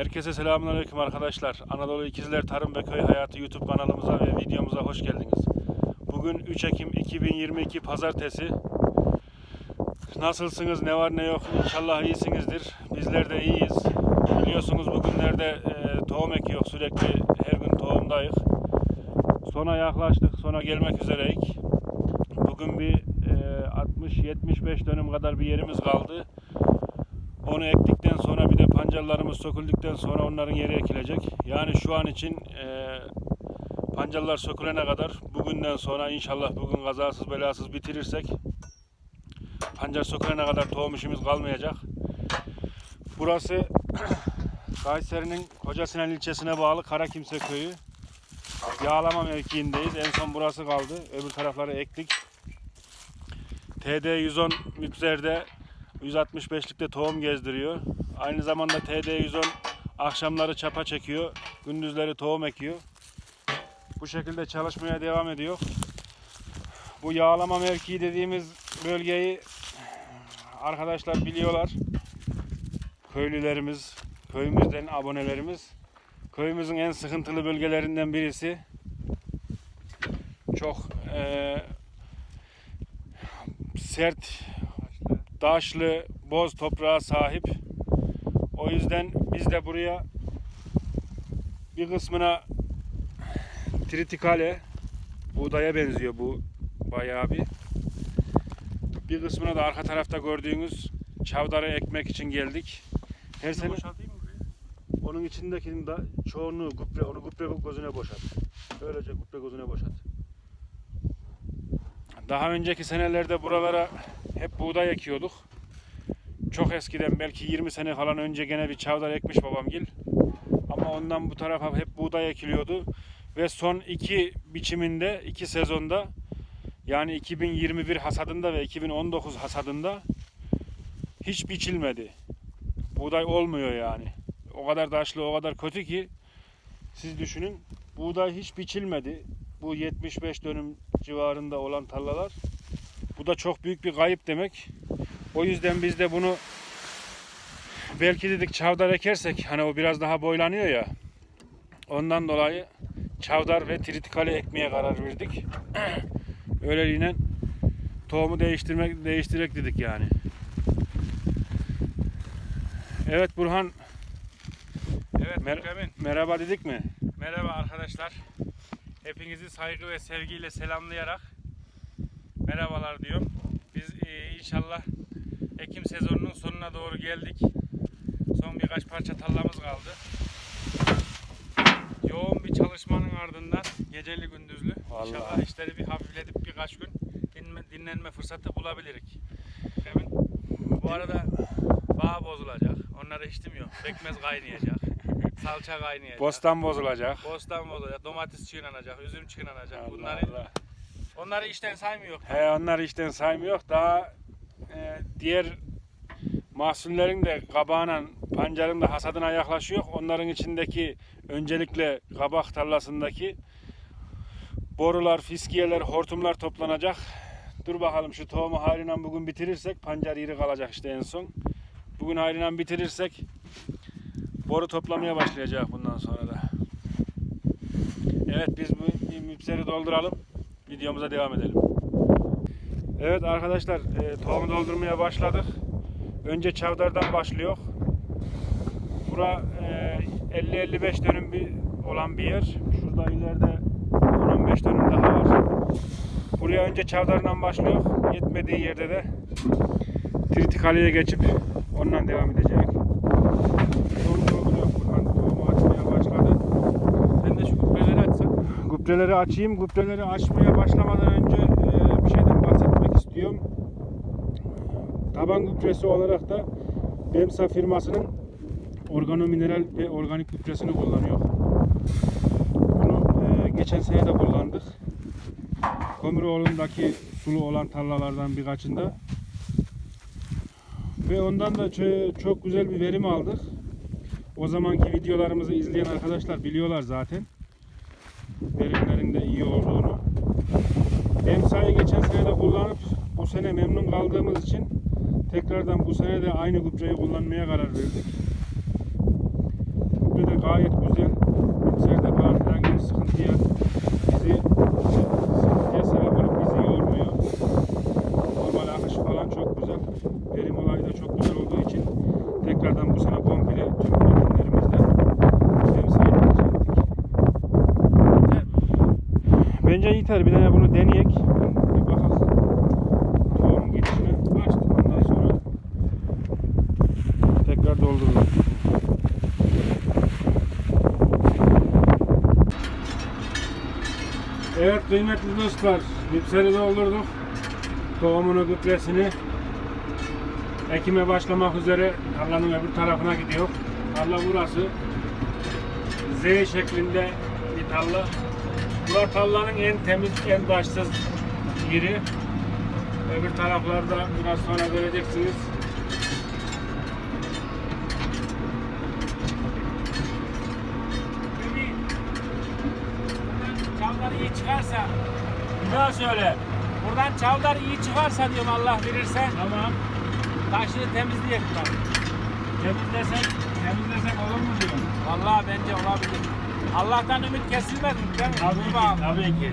Herkese selamünaleyküm arkadaşlar. Anadolu İkizler Tarım ve Köy Hayatı YouTube kanalımıza ve videomuza hoş geldiniz. Bugün 3 Ekim 2022 Pazartesi. Nasılsınız? Ne var ne yok? İnşallah iyisinizdir. Bizler de iyiyiz. Biliyorsunuz bugünlerde e, tohum ekiyor. Sürekli her gün tohumdayız. Sona yaklaştık. Sona gelmek üzereyik. Bugün bir e, 60-75 dönüm kadar bir yerimiz kaldı. Onu de pancarlarımız söküldükten sonra onların yeri ekilecek. Yani şu an için e, pancarlar sökülene kadar bugünden sonra inşallah bugün kazasız belasız bitirirsek pancar sökülene kadar tohum işimiz kalmayacak. Burası Kayseri'nin Kocasinan ilçesine bağlı Karakimse köyü. Yağlama mevkiindeyiz. En son burası kaldı. Öbür tarafları ektik. TD 110 Müpzer'de 165'likte tohum gezdiriyor. Aynı zamanda TD110 akşamları çapa çekiyor. Gündüzleri tohum ekiyor. Bu şekilde çalışmaya devam ediyor. Bu yağlama mevkii dediğimiz bölgeyi arkadaşlar biliyorlar. Köylülerimiz, köyümüzden abonelerimiz. Köyümüzün en sıkıntılı bölgelerinden birisi. Çok eee, sert taşlı, boz toprağa sahip. O yüzden biz de buraya bir kısmına tritikale buğdaya benziyor bu bayağı bir. Bir kısmına da arka tarafta gördüğünüz çavdarı ekmek için geldik. Her sene onun içindekinin de çoğunluğu gübre, onu gübre gözüne boşalt. Böylece gübre gözüne boşalt. Daha önceki senelerde buralara hep buğday ekiyorduk. Çok eskiden belki 20 sene falan önce gene bir çavdar ekmiş babamgil. Ama ondan bu tarafa hep buğday ekiliyordu. Ve son iki biçiminde, iki sezonda yani 2021 hasadında ve 2019 hasadında hiç biçilmedi. Buğday olmuyor yani. O kadar taşlı, o kadar kötü ki siz düşünün. Buğday hiç biçilmedi. Bu 75 dönüm civarında olan tarlalar. Bu da çok büyük bir kayıp demek. O yüzden biz de bunu belki dedik çavdar ekersek hani o biraz daha boylanıyor ya. Ondan dolayı çavdar ve tritikale ekmeye karar verdik. Öyleliğine tohumu değiştirmek değiştirek dedik yani. Evet Burhan Evet Mer- Mükremin. merhaba dedik mi? Merhaba arkadaşlar. Hepinizi saygı ve sevgiyle selamlayarak merhabalar diyorum. Biz e, inşallah Ekim sezonunun sonuna doğru geldik. Son birkaç parça tarlamız kaldı. Yoğun bir çalışmanın ardından geceli gündüzlü Vallahi. inşallah işleri bir hafifletip birkaç gün dinme, dinlenme fırsatı bulabilirik. Emin. Bu arada bağ bozulacak. Onları içtim yok. Pekmez kaynayacak. Salça kaynayacak. Bostan bozulacak. Bostan bozulacak, domates çiğnenecek, üzüm çiğnenecek. Bunları Allah Allah. onları işten saymıyor. He, onlar işten saymıyor. Daha e, diğer mahsullerin de kabağına, pancarın da hasadına yaklaşıyor. Onların içindeki öncelikle kabak tarlasındaki borular, fiskiyeler, hortumlar toplanacak. Dur bakalım şu tohumu hayrına bugün bitirirsek pancar iri kalacak işte en son. Bugün hayrına bitirirsek boru toplamaya başlayacak bundan sonra da. Evet biz bu müpseri dolduralım. Videomuza devam edelim. Evet arkadaşlar e, tohumu doldurmaya başladık. Önce çavdardan başlıyor. Bura e, 50-55 dönüm bir olan bir yer. Şurada ileride 10-15 dönüm daha var. Buraya önce çavdardan başlıyor. Yetmediği yerde de tritikaliye geçip ondan devam edecek. Gübreleri açayım. Gübreleri açmaya başlamadan önce e, bir şeyden bahsetmek istiyorum. Taban gübresi olarak da Bemsa firmasının organomineral ve organik gübresini kullanıyor. Bunu e, geçen sene de kullandık. Kömüroğlu'ndaki sulu olan tarlalardan birkaçında. Ve ondan da çok güzel bir verim aldık. O zamanki videolarımızı izleyen arkadaşlar biliyorlar zaten verimlerin de iyi olduğunu. Emsa'yı geçen sene de kullanıp bu sene memnun kaldığımız için Tekrardan bu sene de aynı gübreyi kullanmaya karar verdik. Gübre de gayet güzel. Gübre de herhangi bir sıkıntıya bizi sıkıntıya sebep olup bizi yormuyor. Normal akış falan çok güzel. Verim olayı da çok güzel olduğu için tekrardan bu sene komple tüm üretimlerimizde temsil edecektik. Bence yeter. Bir de bunu deneyek. Kıymetli dostlar, mipseri doldurduk. Tohumunu, gübresini ekime başlamak üzere tarlanın öbür tarafına gidiyor. Tarla burası. Z şeklinde bir tarla. Burası tarlanın en temiz, en taşsız yeri. Öbür taraflarda biraz sonra göreceksiniz. Çavdar iyi çıkarsa, Bir daha söyle. buradan çavdar iyi çıkarsa diyorum Allah verirse, Tamam. taşını temizleyek bak. Temizlesek, temizlesek olur mu diyorsun? Vallahi bence olabilir. Allah'tan ümit kesilmedi değil mi? Tabii ki, tabii ki.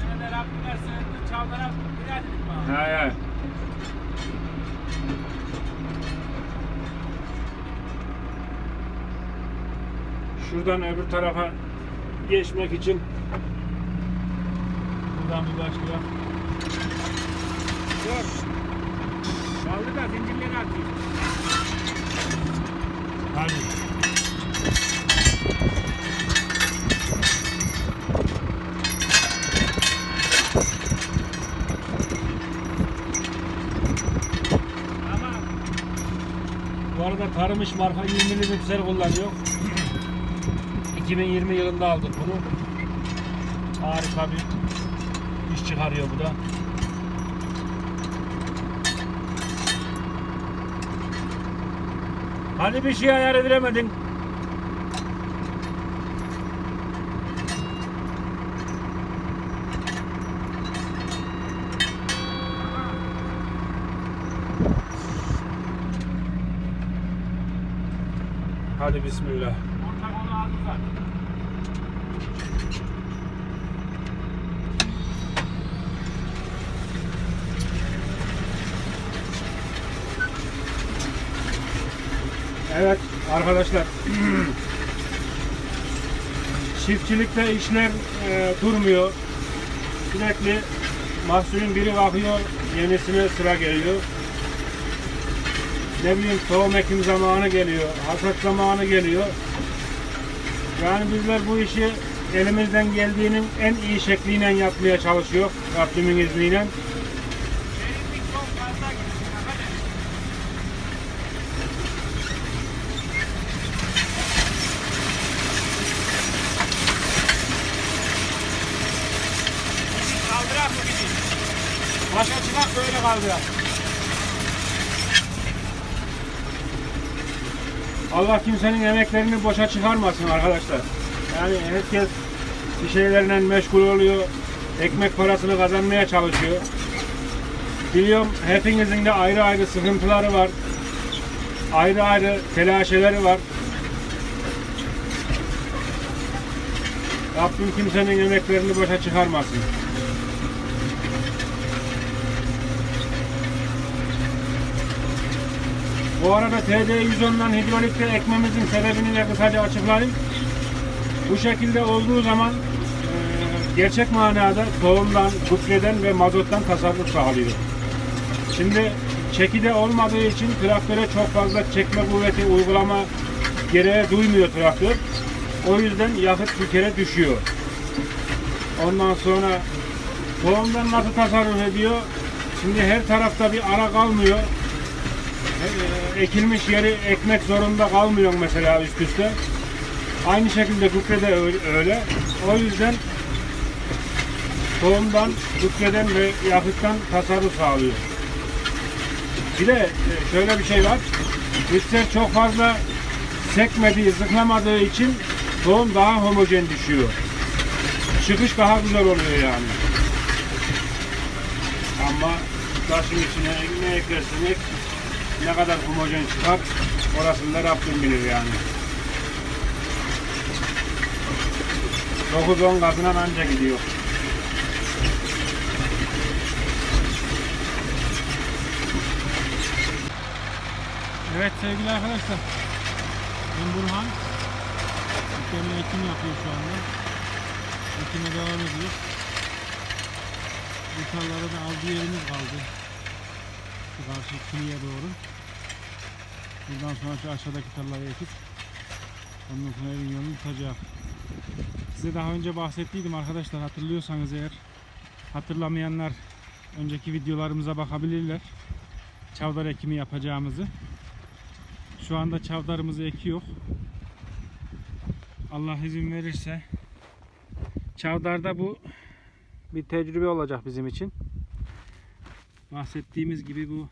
Sene de Rabbime sığındı, çavdara bir dedik. He he. Şuradan öbür tarafa geçmek için buradan bir başlayalım. Dur. Kaldı da zincirleri atıyor. Hadi. Bu arada Tarımış marka 20'li mikser kullanıyor. 2020 yılında aldık bunu. Harika bir çıkarıyor bu da. Hani bir şey ayar edemedin? Hadi bismillah. ortak onu aldı zaten. Evet arkadaşlar. Çiftçilikte işler e, durmuyor. Sürekli mahsulün biri bakıyor, yenisine sıra geliyor. Ne bileyim tohum ekim zamanı geliyor, hasat zamanı geliyor. Yani bizler bu işi elimizden geldiğinin en iyi şekliyle yapmaya çalışıyor Rabbimin izniyle. Derinlik çok fazla gidiyor. Hadi. Kaldırak mı gideyim? Başa çıkmak böyle kaldı. Allah kimsenin emeklerini boşa çıkarmasın arkadaşlar. Yani herkes bir şeylerle meşgul oluyor. Ekmek parasını kazanmaya çalışıyor. Biliyorum hepinizin de ayrı ayrı sıkıntıları var. Ayrı ayrı telaşeleri var. Rabbim kimsenin emeklerini boşa çıkarmasın. Bu arada TD110'dan hidrolikte ekmemizin sebebini de kısaca açıklayayım. Bu şekilde olduğu zaman e, gerçek manada tohumdan, gübreden ve mazottan tasarruf sağlıyor. Şimdi çekide olmadığı için traktöre çok fazla çekme kuvveti uygulama gereği duymuyor traktör. O yüzden yakıt bir kere düşüyor. Ondan sonra tohumdan nasıl tasarruf ediyor? Şimdi her tarafta bir ara kalmıyor. E, ekilmiş yeri ekmek zorunda kalmıyor mesela üst üste. Aynı şekilde gübre de öyle-. O yüzden tohumdan, gübreden ve yakıttan tasarruf sağlıyor. Bir de e, şöyle bir şey var. Mikser çok fazla sekmediği, zıklamadığı için tohum daha homojen düşüyor. Çıkış daha güzel oluyor yani. Ama taşın içine ne eklersin ek, ne kadar homojen çıkar orasını da Rabbim bilir yani. 9-10 gazına anca gidiyor. Evet sevgili arkadaşlar. Ben Burhan. Mükemmel ekim yapıyor şu anda. Ekime devam ediyor. Bu tarlara da az yerimiz kaldı. Şu karşı kıyıya doğru. Buradan sonra şu aşağıdaki tarlayı ekip ondan sonra evin yolunu tutacak. Size daha önce bahsettiydim arkadaşlar hatırlıyorsanız eğer hatırlamayanlar önceki videolarımıza bakabilirler. Çavdar ekimi yapacağımızı. Şu anda çavdarımızı ekiyor. Allah izin verirse Çavdarda bu bir tecrübe olacak bizim için. Bahsettiğimiz gibi bu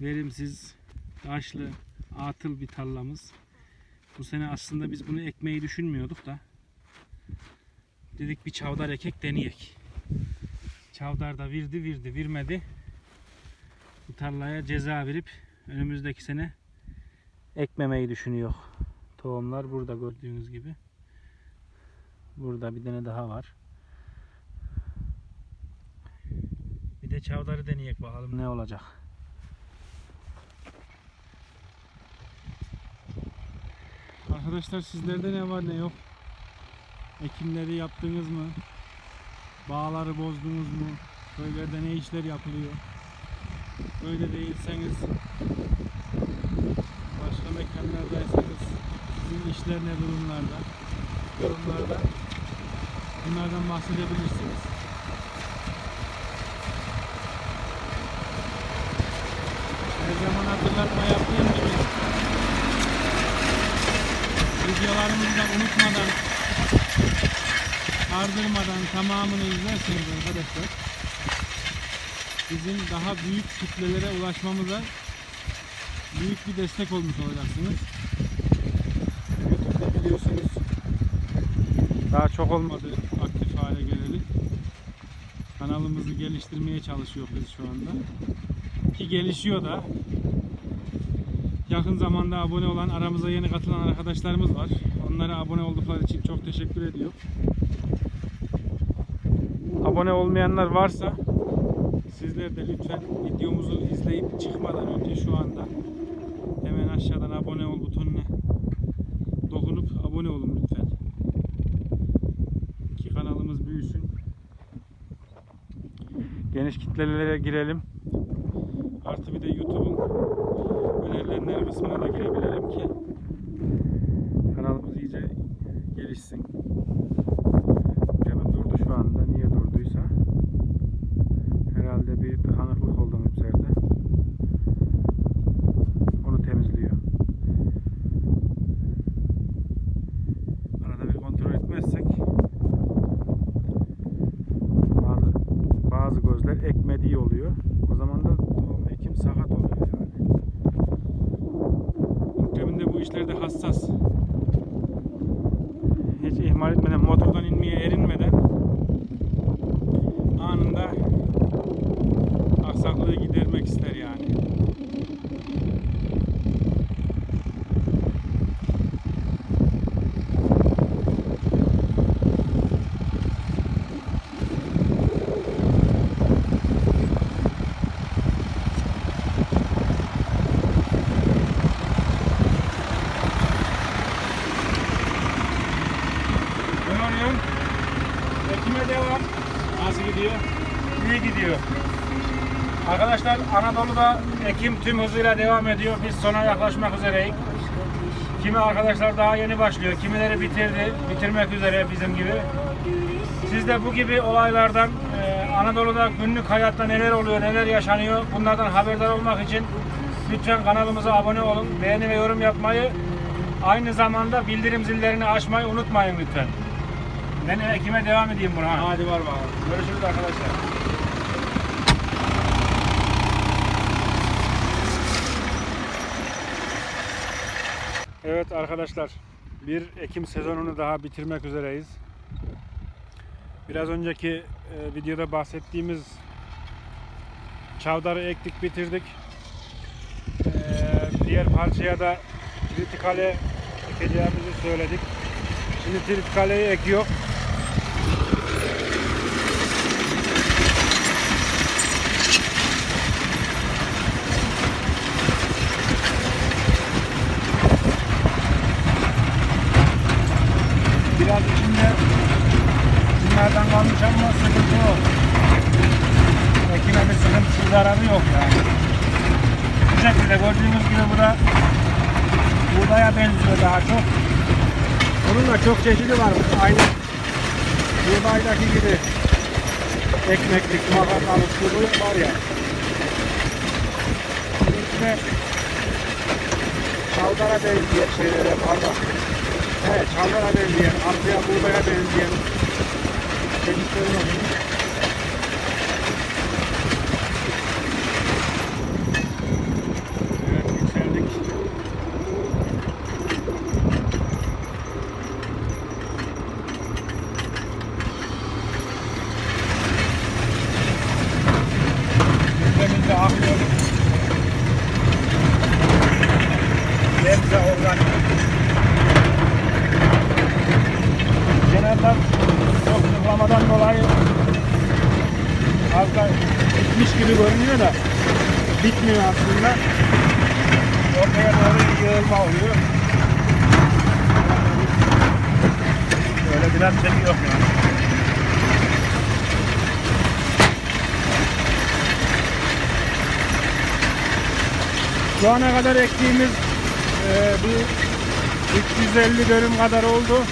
verimsiz, taşlı, atıl bir tarlamız. Bu sene aslında biz bunu ekmeyi düşünmüyorduk da dedik bir çavdar ekek deneyek. Çavdar da virdi virdi virmedi. Bu tarlaya ceza verip önümüzdeki sene ekmemeyi düşünüyor. Tohumlar burada gördüğünüz gibi. Burada bir tane daha var. Bir de çavdarı deneyek bakalım ne olacak. Arkadaşlar sizlerde ne var ne yok? Ekimleri yaptınız mı? Bağları bozdunuz mu? Köylerde ne işler yapılıyor? Böyle değilseniz başka mekanlardaysanız sizin işler ne durumlarda? Yorumlarda bunlardan bahsedebilirsiniz. Her zaman hatırlatma yaptığım da unutmadan ardırmadan tamamını izlerseniz arkadaşlar bizim daha büyük kitlelere ulaşmamıza büyük bir destek olmuş olacaksınız. YouTube'da biliyorsunuz daha çok olmadı aktif hale geleli. Kanalımızı geliştirmeye çalışıyoruz şu anda. Ki gelişiyor da. Yakın zamanda abone olan, aramıza yeni katılan arkadaşlarımız var. Onlara abone oldukları için çok teşekkür ediyorum. Abone olmayanlar varsa sizler de lütfen videomuzu izleyip çıkmadan önce şu anda hemen aşağıdan abone ol butonuna dokunup abone olun lütfen. Ki kanalımız büyüsün. Geniş kitlelere girelim. Artı bir de YouTube'un önerilenler kısmına da girebilelim ki kanalımız iyice gelişsin. Hemen durdu şu anda. Niye durduysa. Herhalde bir tıkanıklık oldu mipserde. Onu temizliyor. Arada bir kontrol etmezsek bazı bazı gözler ekmediği oluyor. O zaman da tohum ekim sakat oluyor yani. İkliminde bu işlerde hassas. Hiç ihmal etmeden, motordan inmeye erinmeden anında aksaklığı gidermek ister yani. Ne arıyorsun? Ekime devam. Nasıl gidiyor? İyi gidiyor. Arkadaşlar Anadolu'da ekim tüm hızıyla devam ediyor. Biz sona yaklaşmak üzereyiz. Kimi arkadaşlar daha yeni başlıyor. Kimileri bitirdi, bitirmek üzere bizim gibi. Siz de bu gibi olaylardan e, Anadolu'da günlük hayatta neler oluyor, neler yaşanıyor bunlardan haberdar olmak için lütfen kanalımıza abone olun. Beğeni ve yorum yapmayı aynı zamanda bildirim zillerini açmayı unutmayın lütfen. Ben ekime devam edeyim buna. Hadi var bakalım. Görüşürüz arkadaşlar. Evet arkadaşlar bir Ekim sezonunu daha bitirmek üzereyiz. Biraz önceki e, videoda bahsettiğimiz çavdarı ektik bitirdik. E, diğer parçaya da tritikale ekeceğimizi söyledik. Şimdi tritikaleyi ekiyor. Bunlardan kalmış ama sıkıntı yok. Ekime bir sıkıntı zararı yok yani. Bu şekilde gördüğünüz gibi bu da buğdaya benziyor daha çok. Bunun da çok çeşidi var. Aynı buğdaydaki gibi ekmeklik, makarnalık, şu var ya. Bunun içine çavdara benzeyen şeylere pardon. Evet, çavdara benzeyen, arpaya, buğdaya benzeyen çeşitleri var. Evet, yükseldik. Gündemimizde akıyor. Hepsi organik. Genelde çok zıplamadan dolayı az da bitmiş gibi görünüyor da bitmiyor aslında. Ortaya doğru yığılma oluyor. Böyle biraz çekiyor yani. Şu ana kadar ektiğimiz e, bir 350 dönüm kadar oldu.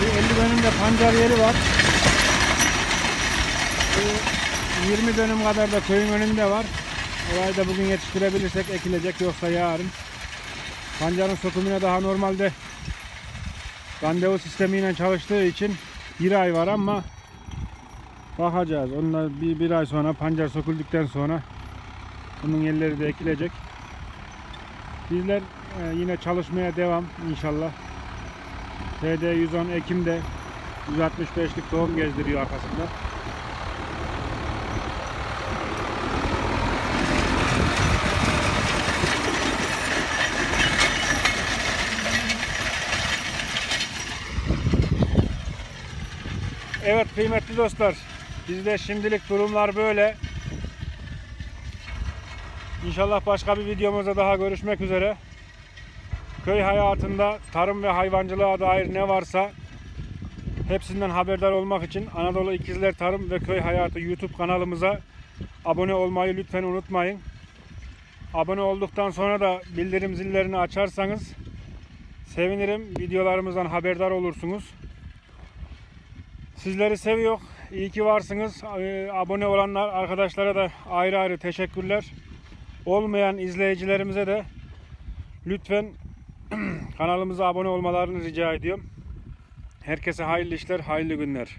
Bir 50 dönüm de pancar yeri var. Bir 20 dönüm kadar da köyün önünde var. Orayı da bugün yetiştirebilirsek ekilecek yoksa yarın. Pancarın sökümüne daha normalde randevu sistemiyle çalıştığı için bir ay var ama bakacağız. Onunla bir, bir ay sonra pancar söküldükten sonra bunun yerleri de ekilecek. Bizler e, yine çalışmaya devam inşallah. TD 110 Ekim'de 165'lik tohum gezdiriyor arkasında. Evet kıymetli dostlar. Bizde şimdilik durumlar böyle. İnşallah başka bir videomuzda daha görüşmek üzere. Köy hayatında tarım ve hayvancılığa dair ne varsa hepsinden haberdar olmak için Anadolu İkizler Tarım ve Köy Hayatı YouTube kanalımıza abone olmayı lütfen unutmayın. Abone olduktan sonra da bildirim zillerini açarsanız sevinirim. Videolarımızdan haberdar olursunuz. Sizleri seviyor. İyi ki varsınız. Ee, Abone olanlar arkadaşlara da ayrı ayrı teşekkürler. Olmayan izleyicilerimize de lütfen kanalımıza abone olmalarını rica ediyorum. Herkese hayırlı işler, hayırlı günler.